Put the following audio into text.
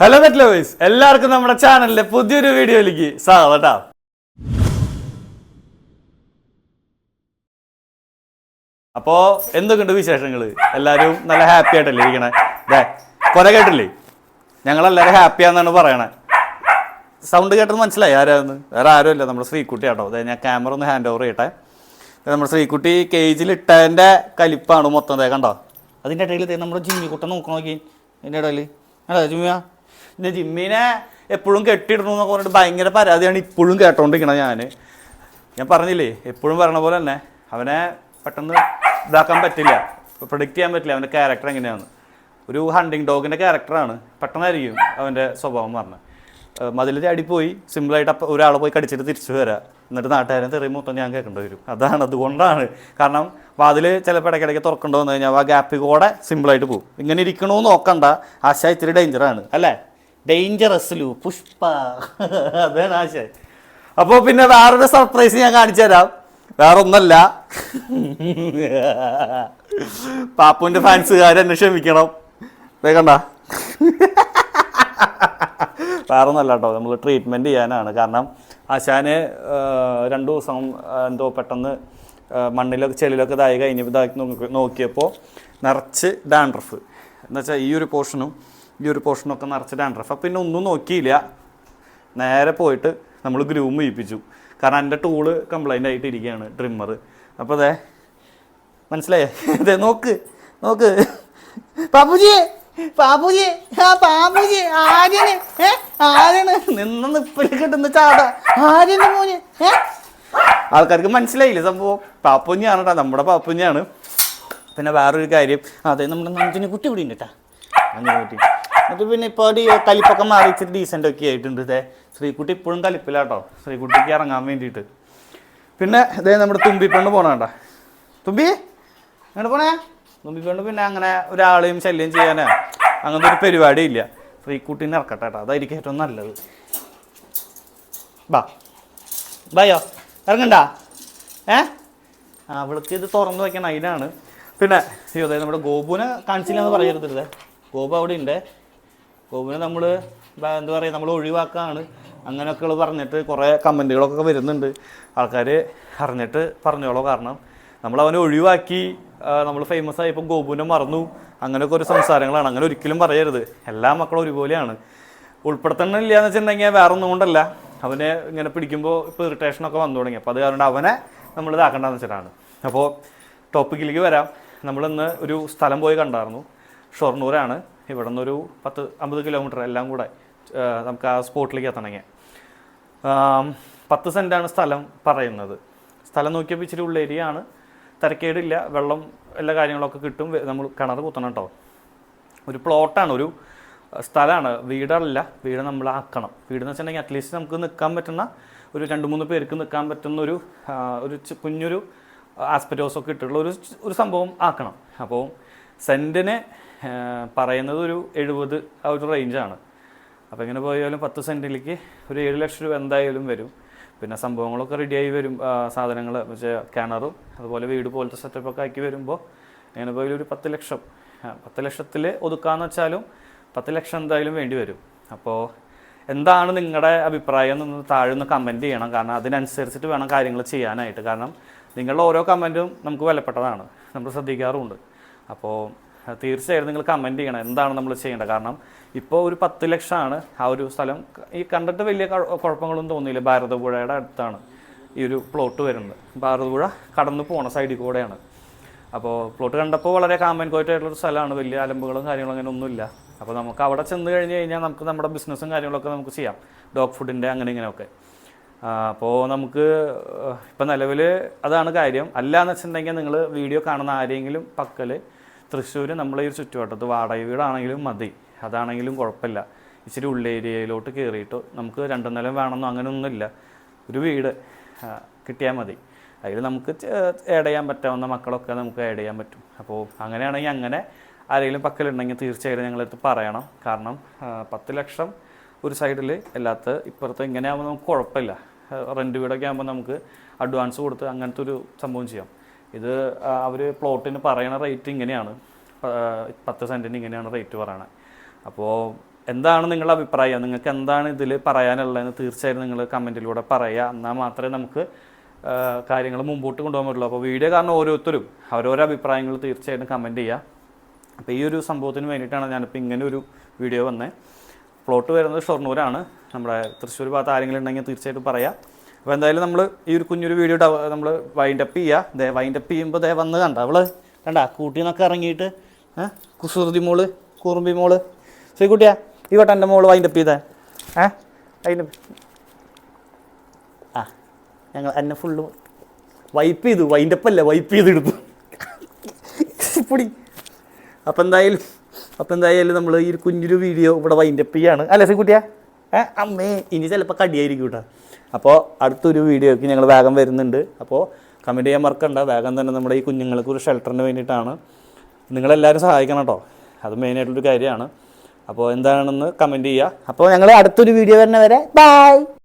Hello met എല്ലാവർക്കും നമ്മുടെ ചാനലിലെ പുതിയൊരു വീഡിയോയിലേക്ക് സ്വാഗതം അപ്പോ എന്തൊക്കെയുണ്ട് വിശേഷങ്ങൾ എല്ലാവരും നല്ല ഹാപ്പി ആയിട്ടല്ലേ ഇരിക്കണേ? ദേ കൊല കേട്ടില്ലേ? ഞങ്ങളെല്ലാവരും ഹാപ്പിയാന്നാണ് പറയണേ. സൗണ്ട് കേട്ടത് മനസ്സിലായി? ആരാന്ന്? വേറെ ആരും ഇല്ല നമ്മുടെ ശ്രീക്കുട്ടി കേട്ടോ അതെ ഞാൻ ക്യാമറ ഒന്ന് ഹാൻഡ് ഓവർ ചെയ്യട്ടെ. നമ്മുടെ ശ്രീക്കുട്ടി കേജിൽ ഇട്ടതിന്റെ കലിപ്പാണ് മൊത്തം. ദേ കണ്ടോ? അതിന്റെ ഇടയിൽ നമ്മുടെ ജിമ്മി കുട്ടൻ നോക്കണോക്കി അതിന്റെ ഇടയിൽ. അല്ല ജിമ്മിയ? പിന്നെ ജിമ്മിനെ എപ്പോഴും കെട്ടിയിടണമെന്നൊക്കെ പറഞ്ഞിട്ട് ഭയങ്കര പരാതിയാണ് ഇപ്പോഴും കേട്ടോണ്ടിരിക്കണത് ഞാൻ ഞാൻ പറഞ്ഞില്ലേ എപ്പോഴും പറയണ പോലെ തന്നെ അവനെ പെട്ടെന്ന് ഇതാക്കാൻ പറ്റില്ല പ്രൊഡിക്റ്റ് ചെയ്യാൻ പറ്റില്ല അവന്റെ ക്യാരക്ടർ എങ്ങനെയാണ് ഒരു ഹണ്ടിങ് ഡോഗിന്റെ ക്യാരക്ടറാണ് പെട്ടെന്നായിരിക്കും അവന്റെ സ്വഭാവം പറഞ്ഞത് മതിൽ പോയി സിമ്പിളായിട്ട് അപ്പം ഒരാളെ പോയി കടിച്ചിട്ട് തിരിച്ചു വരാം. എന്നിട്ട് നാട്ടുകാരൻ തെറിയും മൊത്തം ഞാൻ കേൾക്കേണ്ടി വരും. അതാണ് അതുകൊണ്ടാണ്. കാരണം വാതിൽ ചിലപ്പോൾ ഇടയ്ക്കിടയ്ക്ക് തുറക്കേണ്ടി വന്നു കഴിഞ്ഞാൽ ആ ഗ്യാപ്പിൽ കൂടെ സിമ്പിളായിട്ട് പോകും. ഇങ്ങനെ ഇരിക്കണമെന്ന് നോക്കണ്ട ആശ ഇത്തിരി ഡേഞ്ചറാണ് അല്ലേ? ഡേഞ്ചറസ് ലു പുഷ്പ. അതാണ് നാശ. അപ്പോൾ പിന്നെ വേറൊരു സർപ്രൈസ് ഞാൻ കാണിച്ചു തരാം. വേറെ ഒന്നല്ല പാപ്പുവിന്റെ ഫാൻസുകാരെന്നെ ക്ഷമിക്കണം. കണ്ട. വേറെ ഒന്നല്ല കേട്ടോ നമ്മൾ ട്രീറ്റ്മെന്റ് ചെയ്യാനാണ്. കാരണം ആശാന് രണ്ട് ദിവസം എന്തോ പെട്ടെന്ന് മണ്ണിലൊക്കെ ചെളിയിലൊക്കെ ഇതായി കഴിഞ്ഞ് ഇതാക്കി നോക്കിയപ്പോൾ നിറച്ച് ഡാൻഡ്രഫ് എന്നുവെച്ചാൽ ഈ ഒരു പോർഷനും ഈ ഒരു പോർഷനൊക്കെ നിറച്ച് ഡാൻഡ്രഫ് അപ്പം പിന്നെ ഒന്നും നോക്കിയില്ല. നേരെ പോയിട്ട് നമ്മൾ ഗ്രൂം ചെയ്യിപ്പിച്ചു കാരണം എന്റെ ടൂൾ കംപ്ലൈന്റ് ആയിട്ട് ഇരിക്കുകയാണ് ട്രിമ്മർ അപ്പോൾ അതെ മനസ്സിലായേ? അതെ നോക്ക് നോക്ക്. പാപ്പുജി പാപ്പുജി ആ പാപ്പുജി ആര്യന് ഏ ആര്യന്. നിന്ന് നിപ്പിൽ കിട്ടുന്ന ചാട. ആര്യന് മോന് ഏ? ആൾക്കാർക്ക് മനസ്സിലായില്ല സംഭവം? പാപ്പുഞ്ഞാണ് കേട്ടോ നമ്മുടെ പാപ്പുഞ്ഞാണ്. പിന്നെ വേറൊരു കാര്യം. അതെ നമ്മുടെ നഞ്ചിന് കുട്ടി കൂടി ഉണ്ട് കേട്ടാ നഞ്ചിന് കുട്ടി. എന്നിട്ട് പിന്നെ ഇപ്പോൾ ഒരു കലിപ്പൊക്കെ മാറി ഇച്ചിരി ഡീസന്റ് ഒക്കെ ആയിട്ടുണ്ട് ഇതേ ശ്രീകുട്ടി ഇപ്പോഴും കലിപ്പിലാട്ടോ. ശ്രീകുട്ടിക്ക് ഇറങ്ങാൻ വേണ്ടിയിട്ട്. പിന്നെ ഇതേ നമ്മുടെ തുമ്പിപ്പെണ്ണ് പോണ പോണേണ്ട തുമ്പി എങ്ങനെ പോണേ? തുമ്പി പെണ്ണ് പിന്നെ അങ്ങനെ ഒരാളെയും ശല്യം ചെയ്യാനോ അങ്ങനത്തെ ഒരു പരിപാടി ഇല്ല. ശ്രീകുട്ടീനെ ഇറക്കട്ടെ കേട്ടോ. അതായിരിക്കും ഏറ്റവും നല്ലത്. ബാ. ബായോ? ഇറങ്ങണ്ട? ഏ? അവൾക്ക് ഇത് തുറന്നു വെക്കണം അതിനാണ് പിന്നെ അതായത് നമ്മുടെ ഗോപുവിനെ കാണിച്ചില്ല എന്ന് പറയരുത് ഗോപു അവിടെ ഉണ്ട് ഗോപുവിനെ നമ്മൾ എന്താ പറയുക നമ്മൾ ഒഴിവാക്കാണ്. അങ്ങനെയൊക്കെ പറഞ്ഞിട്ട് കുറേ കമന്റുകളൊക്കെ വരുന്നുണ്ട്. ആൾക്കാർ അറിഞ്ഞിട്ട് പറഞ്ഞോളൂ. കാരണം നമ്മൾ അവനെ ഒഴിവാക്കി നമ്മൾ ഫേമസ് ആയപ്പോൾ ഗോപുവിനെ മറന്നു. അങ്ങനെയൊക്കെ ഒരു സംസാരങ്ങളാണ്. അങ്ങനെ ഒരിക്കലും പറയരുത്. എല്ലാ മക്കളും ഒരുപോലെയാണ്. ഉൾപ്പെടുത്തണില്ല എന്ന് വെച്ചിട്ടുണ്ടെങ്കിൽ വേറെ ഒന്നും കൊണ്ടല്ല. അവനെ ഇങ്ങനെ പിടിക്കുമ്പോൾ ഇപ്പോൾ ഇറിറ്റേഷനൊക്കെ വന്നു തുടങ്ങി. അപ്പോൾ അത് കാരണം അവനെ നമ്മൾ ഇതാക്കേണ്ടതെന്ന് വെച്ചിട്ടാണ്. അപ്പോൾ ടോപ്പിക്കിലേക്ക് വരാം. നമ്മളിന്ന് ഒരു സ്ഥലം പോയി കണ്ടായിരുന്നു. ഷൊർണൂരാണ്. ഇവിടെ നിന്നൊരു പത്ത് അമ്പത് കിലോമീറ്റർ എല്ലാം കൂടെ നമുക്ക് ആ സ്പോട്ടിലേക്ക് എത്തണമെങ്കിൽ പത്ത് സെന്റാണ് സ്ഥലം പറയുന്നത്. സ്ഥലം നോക്കിയപ്പോൾ ഇച്ചിരി ഉള്ള ഏരിയ ആണ് തിരക്കേടില്ല. വെള്ളം എല്ലാ കാര്യങ്ങളൊക്കെ കിട്ടും. നമ്മൾ കിണർ കുത്തണം കേട്ടോ ഒരു പ്ലോട്ടാണ് ഒരു സ്ഥലമാണ് വീടല്ല. വീട് നമ്മൾ ആക്കണം. വീടെന്ന് വെച്ചിട്ടുണ്ടെങ്കിൽ അറ്റ്ലീസ്റ്റ് നമുക്ക് നിൽക്കാൻ പറ്റുന്ന ഒരു രണ്ട് മൂന്ന് പേർക്ക് നിൽക്കാൻ പറ്റുന്ന ഒരു ഒരു കുഞ്ഞൊരു ആസ്പെറ്റോസൊക്കെ ഇട്ടിട്ടുള്ള ഒരു ഒരു സംഭവം ആക്കണം. അപ്പോൾ സെന്റിന് പറയുന്നത് ഒരു എഴുപത് ആ ഒരു റേഞ്ചാണ്. അപ്പോൾ ഇങ്ങനെ പോയാലും പത്ത് സെന്റിലേക്ക് ഒരു ഏഴ് ലക്ഷം രൂപ എന്തായാലും വരും. പിന്നെ സംഭവങ്ങളൊക്കെ റെഡിയായി വരും സാധനങ്ങൾ മറ്റേ കിണറും അതുപോലെ വീട് പോലത്തെ സെറ്റപ്പൊക്കെ ആക്കി വരുമ്പോൾ എങ്ങനെ പോയാലും ഒരു പത്ത് ലക്ഷം. പത്ത് ലക്ഷത്തിൽ ഒതുക്കാന്ന് വെച്ചാലും പത്ത് ലക്ഷം എന്തായാലും വേണ്ടി വരും. അപ്പോൾ എന്താണ് നിങ്ങളുടെ അഭിപ്രായം? എന്ന് താഴെ കമന്റ് ചെയ്യണം. കാരണം അതിനനുസരിച്ചിട്ട് വേണം കാര്യങ്ങൾ ചെയ്യാനായിട്ട്. കാരണം നിങ്ങളുടെ ഓരോ കമന്റും നമുക്ക് വിലപ്പെട്ടതാണ്. നമ്മൾ ശ്രദ്ധിക്കാറുമുണ്ട്. അപ്പോൾ തീർച്ചയായും നിങ്ങൾ കമന്റ് ചെയ്യണം. എന്താണ് നമ്മൾ ചെയ്യേണ്ടത്? കാരണം ഇപ്പോൾ ഒരു പത്ത് ലക്ഷമാണ് ആ ഒരു സ്ഥലം. ഈ കണ്ടിട്ട് വലിയ കുഴ- കുഴപ്പങ്ങളൊന്നും തോന്നിയില്ല. ഭാരതപുഴയുടെ അടുത്താണ് ഈ ഒരു പ്ലോട്ട് വരുന്നത്. ഭാരതപുഴ കടന്നു പോണ സൈഡിൽ കൂടെയാണ്. അപ്പോൾ പ്ലോട്ട് കണ്ടപ്പോൾ വളരെ കാമൻ കോയിട്ടായിട്ടുള്ളൊരു സ്ഥലമാണ്. വലിയ അലമ്പുകളും കാര്യങ്ങളും അങ്ങനെ ഒന്നുമില്ല. അപ്പോൾ നമുക്ക് അവിടെ ചെന്ന് കഴിഞ്ഞ് കഴിഞ്ഞാൽ നമുക്ക് നമ്മുടെ ബിസിനസ്സും കാര്യങ്ങളൊക്കെ നമുക്ക് ചെയ്യാം. ഡോഗ് ഫുഡിന്റെ അങ്ങനെ ഇങ്ങനെയൊക്കെ. അപ്പോൾ നമുക്ക് ഇപ്പം നിലവിൽ അതാണ് കാര്യം. അല്ല എന്ന് വെച്ചിട്ടുണ്ടെങ്കിൽ നിങ്ങൾ വീഡിയോ കാണുന്ന ആരെങ്കിലും പക്കൽ തൃശ്ശൂർ നമ്മളെ ഈ ഒരു ചുറ്റുവട്ടത്ത് വാടക വീടാണെങ്കിലും മതി. അതാണെങ്കിലും കുഴപ്പമില്ല. ഇച്ചിരി ഉള്ളേരിയയിലോട്ട് കയറിയിട്ട് നമുക്ക് രണ്ടു നിലം വേണമെന്നോ അങ്ങനെയൊന്നുമില്ല. ഒരു വീട് കിട്ടിയാൽ മതി. അതിൽ നമുക്ക് ആഡ് ചെയ്യാൻ പറ്റാവുന്ന മക്കളൊക്കെ നമുക്ക് ആഡ് ചെയ്യാൻ പറ്റും. അപ്പോൾ അങ്ങനെയാണെങ്കിൽ അങ്ങനെ ആരെങ്കിലും പക്കലുണ്ടെങ്കിൽ തീർച്ചയായിട്ടും ഞങ്ങളടുത്ത് പറയണം. കാരണം പത്ത് ലക്ഷം ഒരു സൈഡിൽ അല്ലാത്ത ഇപ്പുറത്ത് ഇങ്ങനെ ആകുമ്പോൾ നമുക്ക് കുഴപ്പമില്ല. റെന്റ് വീടൊക്കെ ആകുമ്പോൾ നമുക്ക് അഡ്വാൻസ് കൊടുത്ത് അങ്ങനത്തെ ഒരു സംഭവം ചെയ്യാം. ഇത് അവർ പ്ലോട്ടിന് പറയണ റേറ്റ് ഇങ്ങനെയാണ്. പത്ത് സെന്റിന് ഇങ്ങനെയാണ് റേറ്റ് പറയണത് അപ്പോൾ എന്താണ് നിങ്ങളുടെ അഭിപ്രായം? നിങ്ങൾക്ക് എന്താണ് ഇതിൽ പറയാനുള്ളതെന്ന് തീർച്ചയായും നിങ്ങൾ കമന്റിലൂടെ പറയുക എന്നാൽ മാത്രമേ നമുക്ക് കാര്യങ്ങൾ മുമ്പോട്ട് കൊണ്ടുപോകാൻ പറ്റുള്ളൂ. അപ്പോൾ വീഡിയോ കാരണം ഓരോരുത്തരും അവരോരോ അഭിപ്രായങ്ങൾ തീർച്ചയായിട്ടും കമന്റ് ചെയ്യുക അപ്പോൾ ഈ ഒരു സംഭവത്തിന് വേണ്ടിയിട്ടാണ് ഞാനിപ്പോൾ ഇങ്ങനെ ഒരു വീഡിയോ വന്നത് പ്ലോട്ട് വരുന്നത് ഷൊർണൂരാണ്. നമ്മുടെ തൃശ്ശൂർ ഭാഗത്ത് ആരെങ്കിലും ഉണ്ടെങ്കിൽ തീർച്ചയായിട്ടും പറയാം. അപ്പോൾ എന്തായാലും നമ്മൾ ഈ ഒരു കുഞ്ഞൊരു വീഡിയോ നമ്മൾ വൈൻഡപ്പ് ചെയ്യുക ദേ വൈൻഡപ്പ് ചെയ്യുമ്പോൾ ദേ വന്ന് കണ്ട. അവൾ കണ്ട കൂട്ടിൽ നിന്നൊക്കെ ഇറങ്ങിയിട്ട് കുസൃതി മോൾ കുറുമ്പി മോൾ. ശ്രീകുട്ടിയാ ഈ വട്ടം എന്റെ മോൾ വൈൻഡപ്പ് ചെയ്തേ. ഏ വൈൻഡപ്പ് ആ ഞങ്ങൾ എന്നെ ഫുള്ള് വൈപ്പ് ചെയ്തു. വൈൻഡപ്പ് അല്ല വൈപ്പ് ചെയ്തെടുത്തു. പൊടി. അപ്പം എന്തായാലും അപ്പം എന്തായാലും നമ്മൾ ഈ കുഞ്ഞൊരു വീഡിയോ ഇവിടെ വൈൻഡപ്പ് ചെയ്യാണ്. അല്ലേ ശ്രീകുട്ടിയാ അമ്മേ ഇനി ചിലപ്പോൾ കടിയായിരിക്കും കേട്ടോ അപ്പോൾ അടുത്തൊരു വീഡിയോയ്ക്ക് ഞങ്ങൾ വേഗം വരുന്നുണ്ട്. അപ്പോൾ കമന്റ് ചെയ്യാൻ മറക്കണ്ട. വേഗം തന്നെ നമ്മുടെ ഈ കുഞ്ഞുങ്ങൾക്ക് ഒരു ഷെൽട്ടറിന് വേണ്ടിയിട്ടാണ്. നിങ്ങളെല്ലാവരും സഹായിക്കണം കേട്ടോ അത് മെയിനായിട്ടുള്ളൊരു കാര്യമാണ്. അപ്പോൾ എന്താണെന്ന് കമന്റ് ചെയ്യുക അപ്പോൾ ഞങ്ങൾ അടുത്തൊരു വീഡിയോ വരുന്നവരെ ബൈ